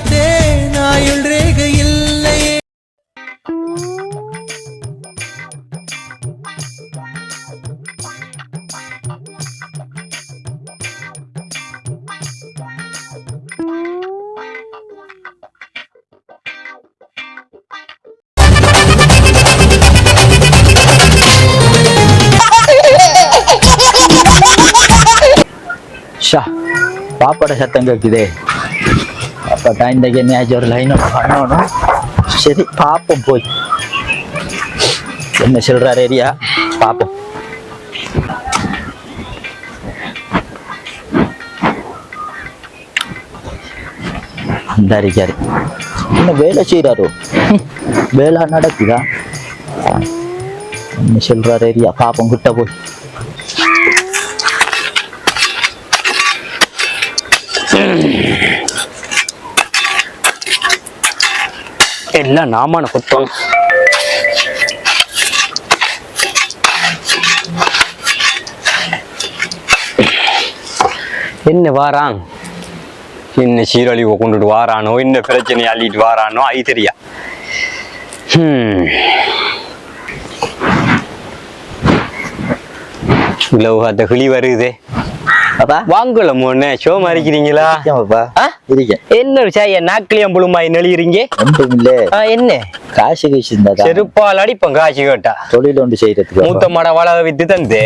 பார்த்தேன். ஆயுள் ரேகை இல்லையே ஷா பாப்பாட சத்தம் கேட்குதே அப்பட்டா இந்த என்னையாச்சும் ஒரு லைன் பண்ணணும் சரி பார்ப்போம் போய் என்ன சொல்றாரு ஏரியா பார்ப்போம் அந்த இருக்காரு இன்னும் வேலை செய்கிறாரோ வேலை நடக்குதா என்ன சொல்றாரு ஏரியா பார்ப்போம் கிட்ட போய் எல்லாம் நாமான குத்தம் என்ன வாராங் என்ன சீரழிவை கொண்டுட்டு வாரானோ? என்ன பிரச்சனையை அள்ளிட்டு வாரானோ? ஐ தெரியா. ஹம். அந்த கிளி வருதே. பாப்பா வாங்கல மோனே ஷோ இருக்கிறீங்களா இருக்கேன். என்ன சாய நாக்கிலியம் புழுமாய் என்ன? காசு இருந்தா செருப்பால் அடிப்போம் காசு கேட்டா. தொழில் ஒன்று செய்யறதுக்கு மூத்த. மட வள வித்து தந்து.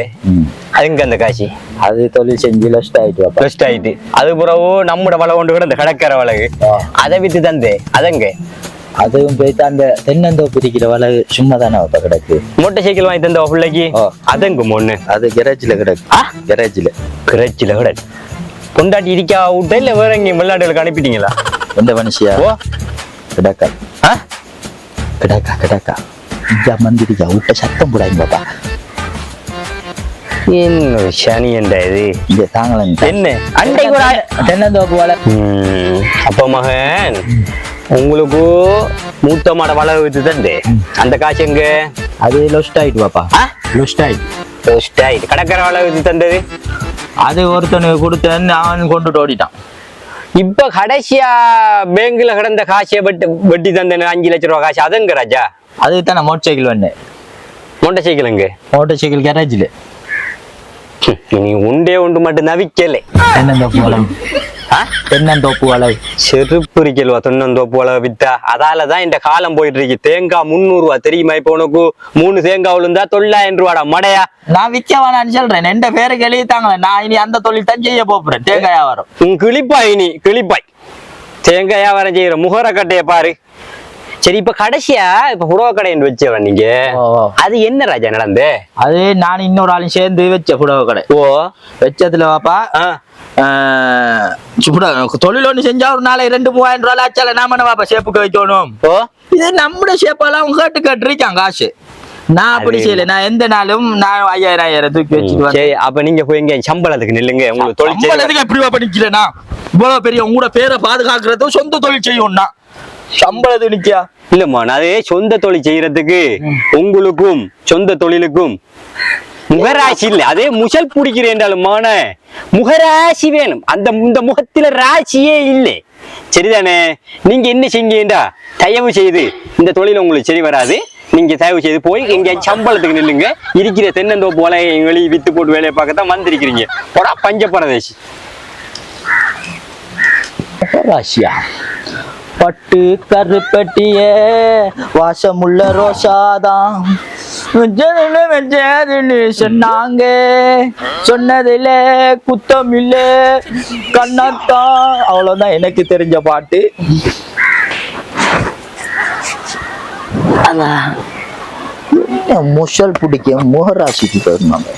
அதுங்க அந்த காசி. அது தொழில் செஞ்சு லஸ்ட் ஆயிட்டு பெஸ்ட் ஆயிட்டு. அது பிறகு நம்மட வள கொண்டு கூட இந்த கடற்கரை வளகு. அதை வித்து தந்து அதங்க. அதுவும் போயிட்டு அந்த தென்னந்தோப்பு இருக்கிற வளவு சும்மா தானே பாப்பா கிடக்கு. மோட்டர் சைக்கிள் வாங்கி தந்த பிள்ளைக்கு ஆ. அதங்க மொண்ணு அது கெராஜில் கிடக்கு? கெராஜில் கிரச்சில கூட பொண்டாட்டி இருக்கா விட்ட இல்ல வேற எங்கேயும் வெளிநாட்டுகளுக்கு அனுப்பிட்டீங்களா? எந்த மனுஷியா? ஓ. கிடக்கா? கிடக்கா கிடக்கா. இங்க மந்திரிக்கா விட்ட சத்தம் போடாங்க பாப்பா. என்ன சனி என்ற இது? இங்க தாங்கலாம் என்ன? அண்டைக்கு ஒரு ஆ- தென்னந்தோப்பு வள ம், அப்ப மகன். உங்களுக்கு மூத்த மாட வள வித்து தந்து அந்த காசு எங்க? அது லொஸ்ட் ஆயிட்டு பாப்பா? லொஸ்ட் ஆயிட்டு First ஆயிட்டு கடற்கரை வள வித்து தந்தது? அது ஒருத்தனுக்கு கொடுத்தேன்னு அவன் கொண்டுட்டு ஓடிட்டான். இப்ப கடைசியா பேங்க்ல கிடந்த காசை வெட்டி வெட்டி தந்தேன் அஞ்சு லட்ச ரூபா காசு. அதுங்க ராஜா? அதுக்கு தானே மோட்டர் சைக்கிள் வந்தேன் மோட்டர் சைக்கிளுங்க மோட்டர் சைக்கிள் கேரேஜில். நீ உண்டே உண்டு மட்டும் நவிக்கல. தென்னந்தோப்பு வளவு தென்னந்தோப்பு வளவு செருப்புரிக்கல்வா தொன்னந்தோப்பு போல வித்தா? அதால தான் இந்த காலம் போயிட்டு இருக்கு தேங்காய் முந்நூறு ரூபா தெரியுமா இப்ப உனக்கு? மூணு தேங்காய் விழுந்தா தொள்ளாயிரம் ரூபாடா மடையா? நான் வேணாம்னு சொல்றேன். எந்த பேருக்கு எழுதித்தாங்களே நான் இனி அந்த தொழில் தான் செய்ய போறேன். தேங்காய் வியாபாரம். உன் கிளிப்பாய் நீ கிளிப்பாய் தேங்காய் வியாபாரம் செய்யற முகர கட்டைய பாரு. சரி இப்ப கடைசியா இப்ப புடவை கடைன்னு வச்சவன் நீங்க. அது என்ன ராஜா நடந்து? அது நான் இன்னொரு ஆளும் சேர்ந்து வச்ச புடவை கடை. ஓ. வச்சதுல பாப்பா தொழில் ஒண்ணு செஞ்சா ஒரு நாளைக்கு ரெண்டு மூவாயிரம் ரூபாய் ஆச்சால நாம பாப்பா ஷேப்புக்கு வைக்கணும்? ஓ? இது நம்முடைய ஷேப்பெல்லாம் அவங்க கேட்டு கேட்டுருக்கான் காசு. நான் அப்படி செய்யல. நான் எந்த நாளும் நான் ஐயாயிரம் ஐயாயிரம் தூக்கி வச்சுட்டு சரி அப்ப நீங்க போய் இங்க சம்பளத்துக்கு நில்லுங்க. உங்களுக்கு தொழில் சம்பளத்துக்கு எப்படி பாப்பா நிக்கிறேனா இவ்வளவு பெரிய உங்களோட பேரை பாதுகாக்கிறது சொந்த தொழில் செய்யணும்னா. சம்பளத்துக்கு நிக்கியா? இல்லம்மா நான் அதே சொந்த தொழில் செய்யறதுக்கு உங்களுக்கும் சொந்த தொழிலுக்கும் முகராசி இல்ல. அதே முசல் பிடிக்கிறேன்டாலும் மான முகராசி வேணும். அந்த இந்த முகத்துல ராசியே இல்லை. சரிதானே? நீங்க என்ன செய்யுங்கடா? தயவு செய்து இந்த தொழில் உங்களுக்கு சரி வராது. நீங்க தயவு செய்து போய் இங்க சம்பளத்துக்கு நில்லுங்க. இருக்கிற தென்னந்தோப்பு போல வெளியே வித்து போட்டு வேலையை பார்க்கத்தான் வந்திருக்கிறீங்க. போடா பஞ்ச பரதேசி ராசியா பட்டு கருப்பட்டிய வாசமுள்ள ரோசாதான். வெஞ்சதுன்னு சொன்னாங்க. சொன்னதுல குத்தம் இல்ல அவ்வளவுதான் எனக்கு தெரிஞ்ச பாட்டு. முஷல் பிடிக்கும் முகராசிக்கு போயிருந்தாங்க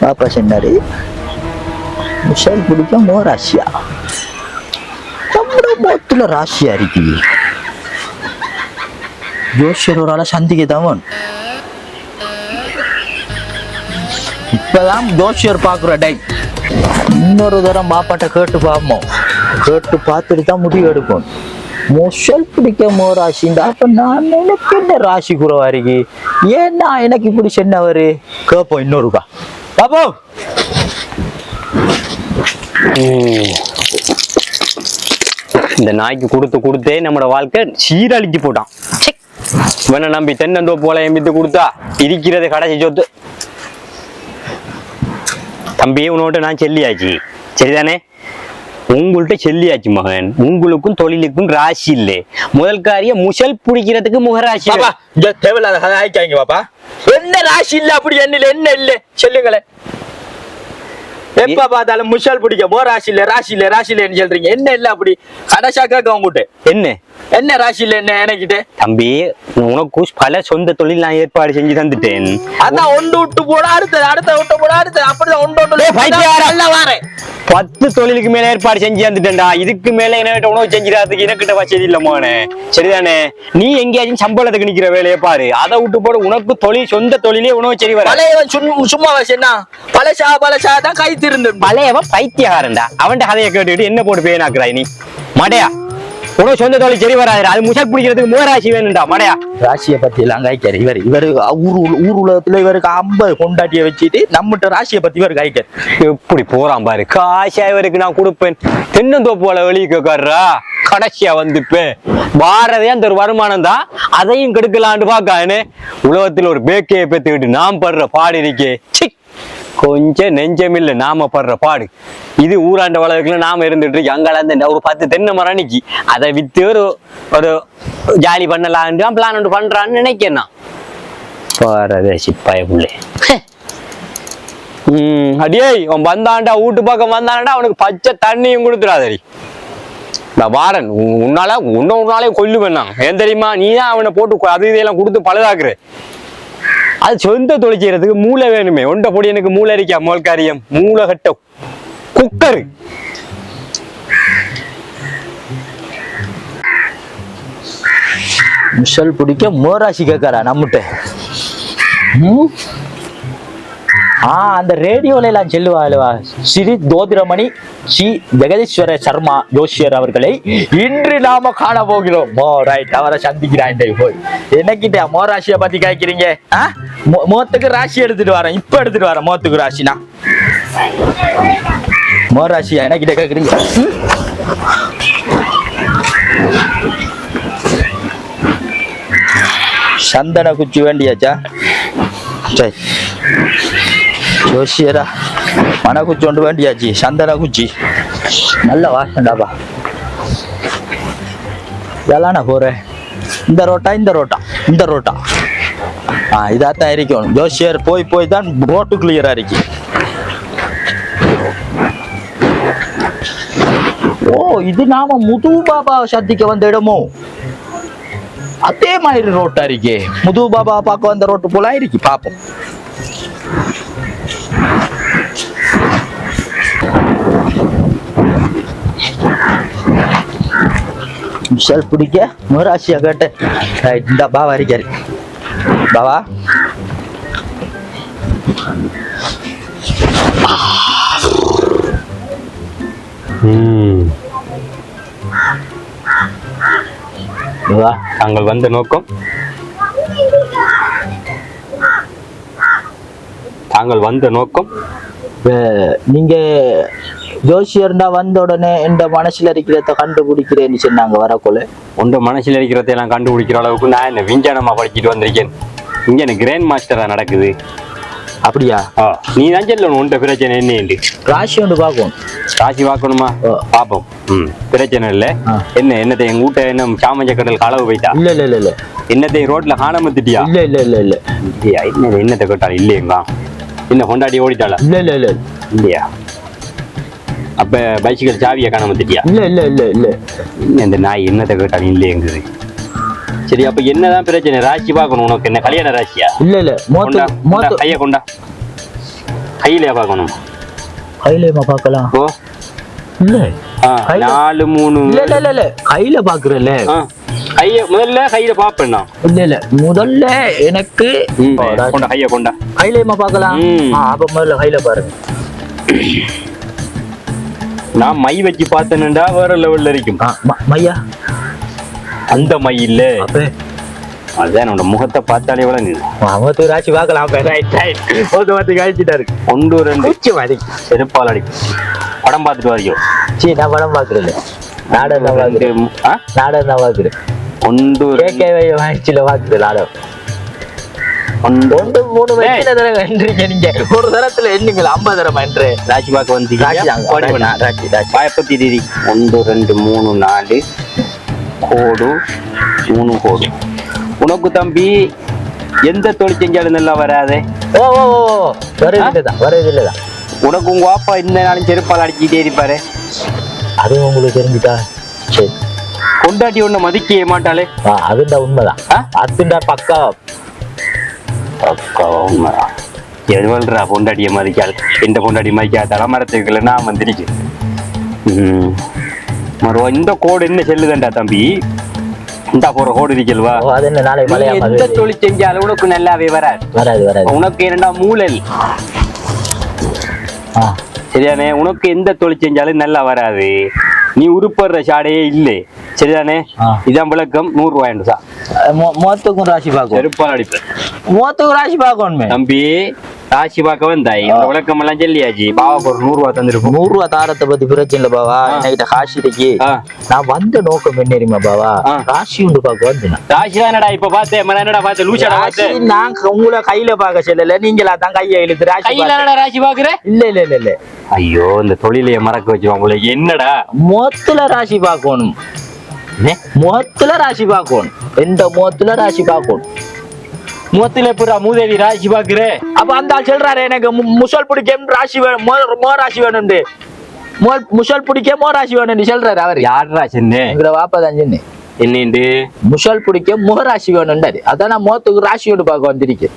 பாப்பா சொன்னாரு முஷல் பிடிக்கும் முகராசியா? நம்மளோட முகத்துல ராசியா இருக்கு. ஜோசியர் ஒரு ஆள ஆளை சந்திக்கத்தான் இப்பதான் ஜோசியர் பாக்குற டைம் இன்னொரு தரம் பாப்பாட்ட கேட்டு பார்ப்போம் கேட்டு பார்த்துட்டு தான் முடிவு எடுக்கும் முசல் பிடிக்க மோ ராசிண்டா அப்ப நான் எனக்கு என்ன ராசி குறவா இருக்கு? ஏன்னா எனக்கு இப்படி சொன்னவரு. கேட்போம் இன்னொருக்கா. பாப்போம். இந்த நாய்க்கு கொடுத்து கொடுத்தே நம்மளோட வாழ்க்கை சீரழிச்சு போட்டான். இவனை நம்பி தென்னந்தோ போல எம்பித்து கொடுத்தா இருக்கிறது கடைசி சொத்து. தம்பி உன்னோட நான் செல்லியாச்சு. சரிதானே? உங்கள்கிட்ட செல்லியாச்சு மகன். உங்களுக்கும் தொழிலுக்கும் ராசி இல்லை. முதல் காரியம் முசல் பிடிக்கிறதுக்கு முகராசி. தேவையில்லாத பாப்பா. என்ன ராசி இல்ல அப்படி என்ன இல்ல என்ன இல்ல? சொல்லுங்களேன். எப்ப பார்த்தாலும் முஷால் பிடிக்க? போ ராசி இல்ல ராசி இல்ல ராசி இல்லன்னு சொல்றீங்க? என்ன இல்ல அப்படி? கடைசா கேட்க உங்ககிட்ட என்ன? என்ன ராசி இல்ல என்ன எனக்கிட்ட தம்பி உனக்கு பல சொந்த தொழில் நான் ஏற்பாடு செஞ்சு தந்துட்டேன். அதான் ஒன்று விட்டு போட அடுத்தது அடுத்த விட்டு போட அடுத்தது. அப்படிதான் ஒன்று ஒன்று. நல்லா வாரேன். பத்து தொழிலுக்கு மேல ஏற்பாடு செஞ்சு தந்துட்டேன்டா. இதுக்கு மேல என்ன உணவு செஞ்சிடாததுக்கு எனக்கிட்ட வசதி இல்ல மோனே. சரிதானே? நீ எங்கேயாச்சும் சம்பளத்துக்கு நிக்கிற வேலையை பாரு. அதை விட்டு போடு உனக்கு தொழில் சொந்த தொழிலே உணவு சரி வர சும்மா வச்சேன்னா பழசா பழசா தான் கை திருந்து பழையவன் பைத்தியகாரன்டா. அவன்கிட்ட கதையை கேட்டுக்கிட்டு என்ன போட்டு பேனாக்குறாய் நீ மடையா. உனக்கு சொந்த தொழில் சரி வராது அது முசல் பிடிக்கிறதுக்கு மூராசி வேணும்டா மடையா. ராசியை பத்தி எல்லாம் காய்க்காரு. இவர் இவர் ஊர் ஊர் உலகத்துல இவருக்கு ஐம்பது கொண்டாட்டிய வச்சுட்டு நம்மகிட்ட ராசியை பத்தி இவர் காய்க்காரு. எப்படி போறான் பாரு. காசா இவருக்கு நான் கொடுப்பேன். தென்னந்தோப்பு போல வெளியே கேட்காருடா. கடைசியா வந்துப்பேன். வாரதே அந்த ஒரு வருமானம் தான். அதையும் கெடுக்கலான்னு பாக்கானே உலகத்துல ஒரு பேக்கையை பெத்துக்கிட்டு நாம் படுற பாடு இருக்கே. சி கொஞ்சம் நெஞ்சமில்ல நாம படுற பாடு. இது ஊராண்ட வளர்க்கல நாம இருந்துட்டு அங்கால அந்த ஒரு பத்து தென்னை மரம் நிக்கி அதை வித்து ஒரு ஒரு ஜாலி பண்ணலான்னு பிளான் ஒன்று பண்றான்னு நினைக்கிறேன் நான். பாரதேசி பயப்புள்ளே ம் அடியே அவன் வந்தான்டா வீட்டு பக்கம் வந்தான்டா அவனுக்கு பச்சை தண்ணியும் கொடுத்துடாதடி. நான் வாரன் உன்- உன்னால உன்ன உன்னாலே கொல்லுவேன் நான். ஏன் தெரியுமா? நீ தான் அவனை போட்டு அது இதெல்லாம் கொடுத்து பழுதாக்குற. அது சொந்த தொழில் செய்யறதுக்கு மூளை வேணுமே. ஒண்ட பொடி எனக்கு மூளை இருக்கா முதல் காரியம். மூளை கட்ட குக்கரு. முஷல் பிடிக்க மோராசி கேட்காரா நம்மகிட்ட? ஆ அந்த ரேடியோல எல்லாம் செல்லுவா ஸ்ரீ தோதிரமணி ஸ்ரீ ஜெகதீஸ்வர சர்மா ஜோஷியர் அவர்களை இன்று நாம காண போகிறோம். மோ ரைட் அவரை சந்திக்கிறான் போய். என்னக்கிட்ட மோராசியை பத்தி கேட்கிறீங்க ஆ? மோ- மோத்துக்கு ராசி எடுத்துட்டு வரேன். இப்ப எடுத்துட்டு வரேன் மோத்துக்கு ராசினா. என்ன கிட்ட கேட்குறீங்க சந்தன குச்சி வேண்டியாச்சா? சரி. ஜோசியரா மன குச்சி ஒன்று வேண்டியாச்சு. சந்தன குச்சி. நல்ல வாசண்டாப்பா இதெல்லாம் நான் போறேன் இந்த ரோட்டா இந்த ரோட்டா? இந்த ரோட்டா? இதாத்தான் இருக்கும் ஜோசியர் போய் போய் தான் ரோட்டு கிளியரா இருக்கு ஓ இது நாம முது பாபா சந்திக்க வந்த இடமோ? அதே மாதிரி ரோட்டா இருக்கே. முது பாபா பார்க்க வந்த ரோட்டு போல இருக்கு பாப்போம். விஷால் பிடிக்க மோராசியா கேட்டேன். ரைட், இந்த பாவா இருக்காரு. பாவா வா தாங்கள் வந்த நோக்கம்? தாங்கள் வந்த நோக்கம்? நீங்க ஜோசியர்னா வந்த உடனே இந்த மனசுல இருக்கிறத கண்டுபிடிக்கிறேன்னு சொன்னாங்க வரக்குள்ள உண்ட மனசுல இருக்கிறதையெல்லாம் கண்டுபிடிக்கிற அளவுக்கு நான் என்ன விஞ்ஞானமா படிச்சுட்டு வந்திருக்கேன்? இங்க எனக்கு கிராண்ட் மாஸ்டரா நடக்குது. அப்படியா? நீ தான் சொல்லணும் உன்ட பிரச்சனை என்னன்னு ராசி ஒன்று பார்க்கும் ராசி பார்க்கணுமா? ஆ. பாப்போம் ம் பிரச்சனை இல்ல. என்ன என்னத்தை எங்க வீட்டை என்ன சாமஞ்ச கடல் களவு போயிட்டா? இல்ல இல்ல இல்ல இல்ல. என்னத்தை ரோட்ல காணாம திட்டியா இல்ல இல்ல இல்ல இல்ல. இல்லையா என்ன என்னத்தை கேட்டாலும் இல்லையேங்கா என்ன கொண்டாடி ஓடிட்டாளா? இல்ல இல்ல இல்ல. இல்லையா? அப்ப பைசிக்கல் சாவியை காணாம திட்டியா இல்ல இல்ல இல்ல இல்ல. என்ன இந்த நாய் என்னத்தை கேட்டாலும் இல்லையங்குது. சரி அப்ப என்னதான் பிரச்சனை? ராசி பார்க்கணும் உனக்கு. என்ன கல்யாண ராசியா? இல்ல இல்ல. மோத்து மோத்து கைய கொண்டா. கையிலயா பார்க்கணும்? கையிலமா பார்க்கலாம்? ஓ இல்ல. கையில- நாலு மூணு. இல்ல இல்ல இல்ல கையில பாக்குறல கைய முதல்ல கையில பாப்பேன் இல்ல இல்ல. முதல்ல எனக்கு. கொண்டா கைய கொண்டா. கையிலமா பார்க்கலாம்? அப்ப முதல்ல கையில பாருங்க. நான் மை வச்சு பார்த்தேன்டா வேற லெவல்ல இருக்கும். மையா? அந்த மை இல்ல அப்ப. அதான் உன்னோட முகத்தை பார்த்தாலே விளங்கு மோத்து ராசி பார்க்கலாம் அப்ப. ரைட் ரைட் மோத்து பார்த்து கழிச்சிட்டாரு. ஒன்று ரெண்டு குச்சி மாதிரி. செருப்பால் அடி. படம் பார்த்துட்டு வரைக்கும் சரி நான் படம் பாக்குறேன் நாடகம் தான் மூ- ஆ? நாடகம் தான் பாக்குறேன் ஒன்று கேகே வாங்கிச்சுல பாக்குது நாடகம். ஒன்று மூணு நீங்க? ஒரு தரத்துல எண்ணுங்கள்? ஐம்பது தரம் என்று. ராசி பார்க்க வந்து ராசி ராசி, ராசி. ஒன்று ரெண்டு மூணு நாலு. கோடு மூணு கோடு உனக்கு தம்பி எந்த தொழில் செஞ்சாலும் நல்லா வராதே. ஓ ஓ ஓ ஓ. வருது இல்லதான் வருது இல்லதான். உனக்கு உங்க அப்பா இந்த நாளும் செருப்பால் அடிச்சுட்டே இருப்பாரு. அது உங்களுக்கு தெரிஞ்சுட்டா? சரி. கொண்டாட்டி ஒண்ணு மதிக்க மாட்டாளே. அதுண்டா உண்மைதான்? அதுண்டா பக்கா. அக்கா உண்மைதான். எதுவல்றா பொண்டாட்டியை மதிக்காது இந்த பொண்டாட்டி மதிக்காத மரத்துக்குள்ள நான் மறுவா இந்த கோடு என்ன செல்லுதண்டா தம்பி? இந்த போற கோடு இருக்கல்வா அது என்ன நாளை நீ மலையா எந்த தொழில் செஞ்சாலும் உனக்கு நல்லாவே வராது. வராது வராது. உனக்கு என்னடா மூலல் சரிதானே? உனக்கு எந்த தொழில் செஞ்சாலும் நல்லா வராது. நீ உருப்படுற சாடையே இல்லை. சரிதானே. இதான் விளக்கம். நூறு ரூபாய் சார் மொ- மொத்தக்கும் ராசி பார்க்கும் செருப்பால் அடிப்பேன். மொத்தக்கும் ராசி பார்க்கணுமே. தம்பி ராசி பார்க்க வந்தாய். விளக்கம் எல்லாம் சொல்லியாச்சு. பாவா ஒரு நூறு ரூபாய் தந்திருக்கும். நூறு ரூபா தாரத்தை பத்தி பிரச்சனை இல்ல பாவா. என்கிட்ட காசு இருக்கு. ஆ. நான் வந்த நோக்கம் என்ன தெரியுமா பாவா. ராசி உண்டு பார்க்க வந்தேன். ராசி தானடா இப்ப பார்த்தேன். என்னடா பார்த்தேன்? லூசாடா பார்த்தேன். நான் உங்களை கையில பார்க்க சொல்லல. நீங்களா தான் கையை இழுத்து ராசி கையில ராசி பாக்குற இல்ல இல்ல இல்ல இல்ல. ஐயோ இந்த தொழிலையே மறக்க வச்சுவான் போல. என்னடா? மொத்தல ராசி பார்க்கணும்? மொத்தல ராசி பார்க்கணும். எந்த மொத்தல ராசி பார்க்கணும்? முகத்துல எப்படா மூதேவி ராசி பாக்குற அப்ப அந்த ஆள் சொல்றாரு எனக்கு மு- முசல் பிடிக்கும் ராசி வேணும் மோ- மோ ராசி வேணும்னு. மோ- முசல் பிடிக்க மோ ராசி வேணும்னு சொல்றாரு அவர். யாருடா சின்ன? எங்களை வாப்பா தான் சொன்னேன் என்னண்டு? முசல் பிடிக்க முக ராசி வேணும்டாரு அதான் நான் மோத்துக்கு ராசியோடு பார்க்க வந்திருக்கேன்.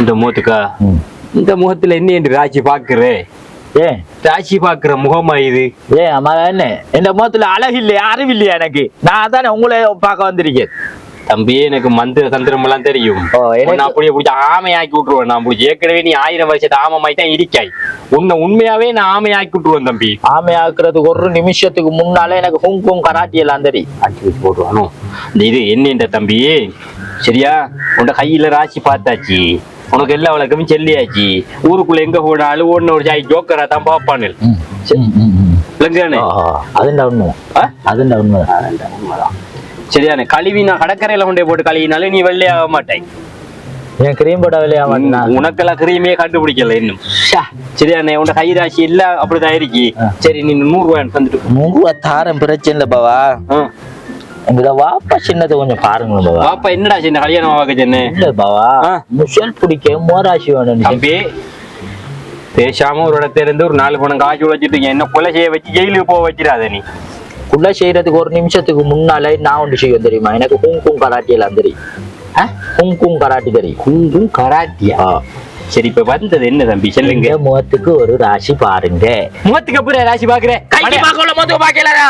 இந்த முகத்துக்கா? இந்த முகத்துல என்ன ராசி பாக்குற ஏன்? ராசி பாக்குற முகமா இது? ஏன் அம்மா என்ன? இந்த முகத்துல அழகு இல்லையா அறிவு இல்லையா எனக்கு? நான் தானே உங்களை பார்க்க வந்திருக்கேன். தம்பி எனக்கு மந்திர தந்திரம் எல்லாம் தெரியும். ஓ, எனக்கு- உன்னை அப்படியே பிடிச்சி ஆமை ஆக்கி விட்டுருவேன் நான் பிடிச்சி. ஏற்கனவே நீ ஆயிரம் வருஷத்து ஆமை மாதிரி தான் இருக்காய் உன்னை உண்மையாவே நான் ஆமை ஆக்கி விட்டுருவேன் தம்பி. ஆமை ஆக்குறதுக்கு ஒரு நிமிஷத்துக்கு முன்னாலே எனக்கு ஹுங்கும் கராட்டி எல்லாம் தெரியும் ஆக்கி வச்சு போட்டுவானோ இந்த இது என்னன்ற தம்பி? சரியா? உன்ட கையில ராசி பார்த்தாச்சு. உனக்கு எல்லா வழக்கமும் செல்லியாச்சு. ஊருக்குள்ள எங்க போனாலும் ஒன்னு ஒரு ஜாய் ஜோக்கரா தான் பாப்பானு விளங்குதானே அதுண்டா உண்மை? அதுண்டா உண்மை. உண்மைதான். சரிதானே? கழுவி நான் கடற்கரையில கொண்டே போட்டு கழுவினாலும் நீ வெள்ளையாக மாட்டாய். என் கிரீம் போட விளையா மாட்டேன் உன் உனக்கெல்லாம் கிரீமே கண்டுபிடிக்கல இன்னும். சரிதானே? உன் கை ராசி எல்லாம் அப்படிதான் இருக்கு. சரி நீ நூறு ரூபாய் தந்துட்டு நூறுவா தாரம் பிரச்சனை இல்லை பாவா. எங்களை வாப்பா சின்னதை கொஞ்சம் பாருங்களேன் பாவா. என்னடா சின்ன கல்யாணம் வாக்க சொன்ன? இல்ல பாவா. ஆ. முசல் பிடிக்க மோராசி வேணும் தம்பி பேசாம ஒரு இடத்துல இருந்து ஒரு நாலு பணம் காய்ச்சி வச்சுட்டு என்ன கொலை செய்ய வச்சு ஜெயிலுக்கு போக வச்சிடாத நீ. குள்ள செய்யறதுக்கு ஒரு நிமிஷத்துக்கு முன்னாலே நான் ஒன்று செய்வேன் தெரியுமா எனக்கு குங்கும் கராட்டி எல்லாம் தெரியும் குங்கும் கராட்டி தெரியும் குங்கும் கராட்டியா ஆ. சரி இப்ப வந்தது என்ன தம்பி சொல்லுங்க முகத்துக்கு ஒரு ராசி பாருங்க முகத்துக்கு அப்புறம் ராசி பாக்குறேன் கைக்கு பார்க்கல முகத்துக்கு பார்க்கலடா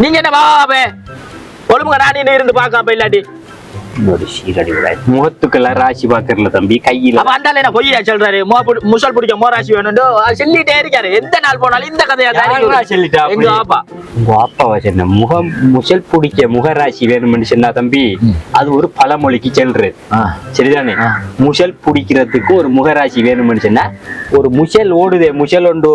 நீங்க என்ன பாபே ஒழுங்குங்க நானே இருந்து பார்க்காம இல்லாட்டி ஒரு. முகத்துக்கெல்லாம் ராசி பாக்குறல தம்பி கையில அப்ப அந்த ஆளு என்ன பொய்யா சொல்றாரு மோ பிடி- முசல் பிடிக்க மோராசி வேணும் சொல்லிட்டே இருக்காரு எந்த நாள் போனாலும் இந்த கதையா தான். சொல்லிட்டா எங்க அப்படி? அப்பா உங்க அப்பாவா சொன்ன முகம் முசல் பிடிக்க முகராசி வேணும்னு சொன்னா தம்பி ம். அது ஒரு பழமொழிக்கு செல்றது. சரிதானே. முசல் பிடிக்கிறதுக்கு ஒரு முகராசி வேணும்னு சொன்னா ஒரு முசல் ஓடுதே முசல் உண்டு.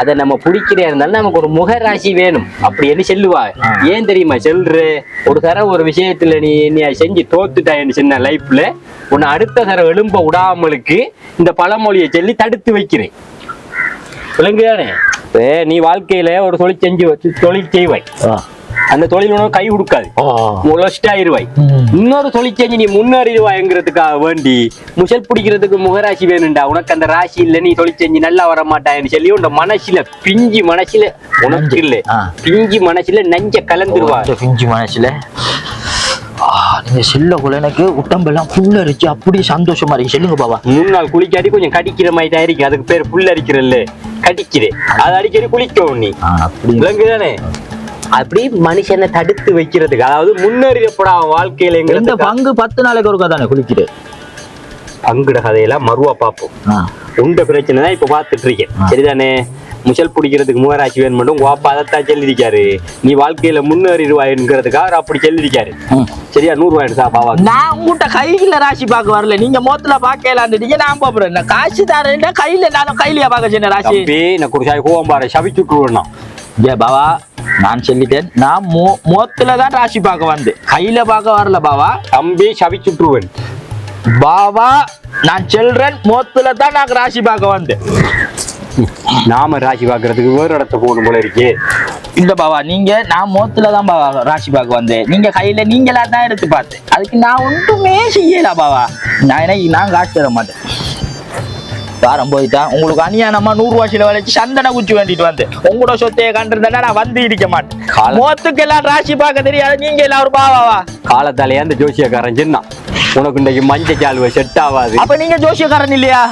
அதை நம்ம பிடிக்கிறே இருந்தாலும் நமக்கு ஒரு முகராசி வேணும் அப்படின்னு சொல்லுவா ஆ. ஏன் தெரியுமா சொல்ற ஒரு தர ஒரு விஷயத்துல நீ நீ செஞ்சு தோத்துட்டாயன்னு சொன்ன லைஃப்ல உன்னை அடுத்த தர எழும்ப விடாமலுக்கு இந்த பழமொழியை சொல்லி தடுத்து வைக்கிறேன் விளங்குதானே நீ வாழ்க்கையில ஒரு தொழில் செஞ்சு வச்சு தொழில் செய்வாய். அந்த தொழில் உனக்கு கை கொடுக்காது ஆ. முளஸ்டாயிருவாய் ம். இன்னொரு தொழில் செஞ்சு நீ முன்னேறிடுவாய்ங்கிறதுக்காக வேண்டி முசல் பிடிக்கிறதுக்கு முகராசி வேணும்டா உனக்கு அந்த ராசி இல்ல நீ தொழில் செஞ்சு நல்லா வர மாட்டான்னு சொல்லி உன் மனசுல பிஞ்சி மனசுல உனக்கு. இல்ல. பிஞ்சி மனசுல நஞ்ச கலந்துருவா பிஞ்சு மனசுல நீங்க செல்லக்குள்ள எனக்கு உடம்பெல்லாம் புல்லரிச்சு அப்படி சந்தோஷமா இருக்கு. சொல்லுங்க பாபா. மூணு நாள் குளிக்காட்டி கொஞ்சம் கடிக்கிற மாதிரி தான் இருக்கு. அதுக்கு பேர் புல் அரிக்கிறல்ல கடிக்கிறே அது அடிக்கடி குளிக்கவும் நீ. அப்படி விளங்குதானே? அப்படி மனுஷனை தடுத்து வைக்கிறதுக்கு. அதாவது முன்னேறியப்படாம வாழ்க்கையில இந்த எங்களுக்கு பங்கு பத்து நாளைக்கு ஒருக்கா தானே குளிக்குது? பங்குட கதையெல்லாம் மறுவா பார்ப்போம். உண்ட பிரச்சனை தான் இப்ப பார்த்துட்டு இருக்கேன். சரிதானே? முசல் பிடிக்கிறதுக்கு முகராசி வேணும் உங்க அப்பா அதைத்தான் சொல்லியிருக்காரு. நீ வாழ்க்கையில முன்னேறிடுவாய்ங்கிறதுக்காக அவர் அப்படி சொல்லியிருக்காரு. சரியா? நூறு ரூபாய் சா பாவா. நான் உங்ககிட்ட கையில ராசி பார்க்க வரல. நீங்க மோத்துல பாக்கலான்னு நான் போறேன். நான் காசு தரேன் கையில நானும் கையிலயா பார்க்க சொன்னேன் ராசி? தம்பி நான் குறிச்சாய் கோவம் பாரு சபிச்சுட்டுருவேன் ஏ பாவா நான் சொல்லிட்டேன். நான் மோ மோத்துல தான் ராசி பார்க்க வந்தேன். கையில பார்க்க வரல பாவா. தம்பி சபிச்சுட்டுருவேன் பாவா நான் சொல்றேன் மோத்துல தான் நான் ராசி பார்க்க வந்தேன். நாம ராசி பாக்குறதுக்கு வேறு இடத்த போகணும் போல இருக்கே. இல்ல பாவா நீங்க நான் மோத்துல தான் பாவா ராசி பார்க்க வந்தேன். நீங்க கையில நீங்களா தான் எடுத்து பார்த்தேன். அதுக்கு நான் ஒன்றுமே செய்யல பாவா. நான் என்ன நான் காசு தர மாட்டேன். வாரம் போயிட்டா உங்களுக்கு அநியாயமா நூறு ரூபாய்ச்சில வளைச்சு சந்தன குச்சி வேண்டிட்டு வந்தேன். உங்களோட சொத்தையை கண்டிருந்தேன்னா நான் வந்து இருக்க மாட்டேன். மோத்துக்கு எல்லாம் ராசி பார்க்க தெரியாது. நீங்க எல்லாம் ஒரு பாவாவா காலத்தாலேயே அந்த ஜோசியக்காரன் சொன்னான். உனக்கு இன்றைக்கு மஞ்சள் செட் ஆகாது அப்ப நீங்க ஜோசியக்காரன் இல்லையா?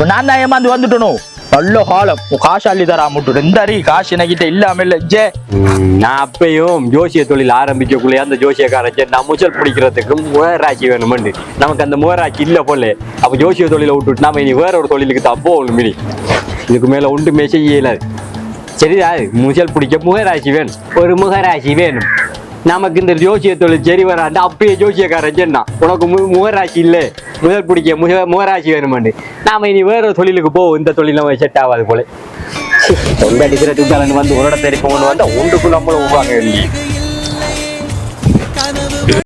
அப்ப நான் தான் ஏமாந்து வந்துட்டணும் நல்ல காலம். காசு அள்ளி தரா முட்டு. இந்த அறி காசு என்கிட்ட இல்லாம இல்ல ஜே நான் அப்பயும் ஜோசிய தொழில் ஆரம்பிக்கக்குள்ளே அந்த ஜோசியக்காரன் சரி நான் முச்சல் பிடிக்கிறதுக்கு முகராட்சி வேணுமெண்டு நமக்கு அந்த முகராட்சி இல்லை போல. அப்போ ஜோசிய தொழிலை விட்டுட்டு நாம இனி வேற ஒரு தொழிலுக்கு தான் போகணும் மினி இதுக்கு மேல ஒன்றுமே செய்யல. சரிதா முச்சல் பிடிக்க முகராசி வேணும். ஒரு முகராசி வேணும். நமக்கு இந்த ஜோசிய தொழில் சரி வராண்டு அப்பயே ஜோசியக்காரன் சொன்னான் உனக்கு மு முகராசி இல்லை. முதல் பிடிக்க முக முகராசி வேணுமெண்டு நாம இனி வேற ஒரு தொழிலுக்கு போவோம். இந்த தொழில் நம்ம செட் ஆகாது போல. ரொம்ப அடிக்கிற வந்து ஒரு இடத்த கொண்டு வந்தா ஒன்றுக்குள்ள நம்மளும் உருவாங்க